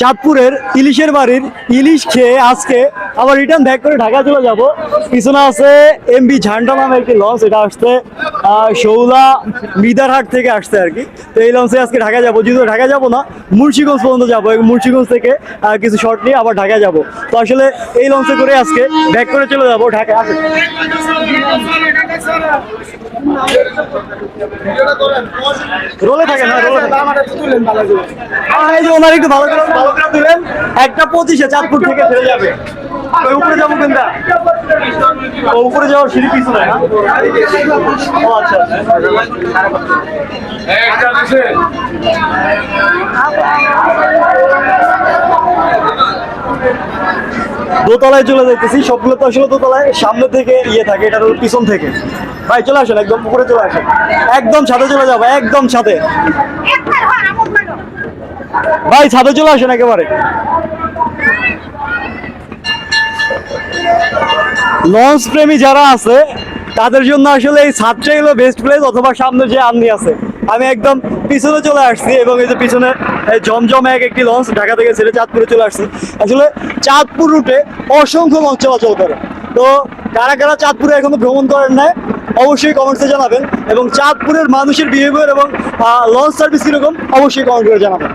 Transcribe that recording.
চাঁদপুরের ইলিশের বাড়ির ইলিশ খেয়ে আজকে আবার রিটার্ন ব্যাক করে ঢাকা চলে যাব। পিছনে আছে এমবি ঝান্ডা নামে একটি লঞ্চ এটা আসছে শৌলা মিদারহাট থেকে আসছে আর কি। তো এই লঞ্চে আজকে ঢাকা যাব। যেহেতু ঢাকা যাব না, মুন্সিগঞ্জ পর্যন্ত যাব। এবং থেকে কিছু শর্ট নিয়ে আবার ঢাকা যাব। তো আসলে এই লঞ্চে করে আজকে ব্যাক করে চলে যাব ঢাকা না এই যে ওনার একটু ভালো একটা পঁচিশে চাঁদপুর থেকে ছেড়ে যাবে। উপরে যাব কিন্তু ও, উপরে যাওয়ার সিঁড়ি পিছু না ও আচ্ছা দোতলায় চলে যাইতেছি, সবগুলো তো আসলে দোতলায়, সামনে থেকে ইয়ে থাকে এটা হলো পিছন থেকে। ভাই, চলে আসেন, একদম উপরে চলে আসেন। একদম ছাদে চলে যাব, একদম ছাদে। ভাই, ছাদে চলে আসেন একেবারে। লঞ্চ প্রেমী যারা আছে, তাদের জন্য আসলে এই ছাদটাই হলো বেস্ট প্লেস অথবা সামনে যে আমনি আছে। আমি একদম পিছনে চলে আসছি এবং এই যে পিছনে জমজম এক একটি লঞ্চ ঢাকা থেকে ছেড়ে চাঁদপুরে চলে আসছি। আসলে চাঁদপুর রুটে অসংখ্য লঞ্চ চলাচল করে। তো কারা কারা চাঁদপুরে এখনও ভ্রমণ করেন না অবশ্যই কমেন্টসে জানাবেন এবং চাঁদপুরের মানুষের বিহেভিয়ার এবং লঞ্চ সার্ভিস কীরকম, অবশ্যই কমেন্ট করে জানাবেন।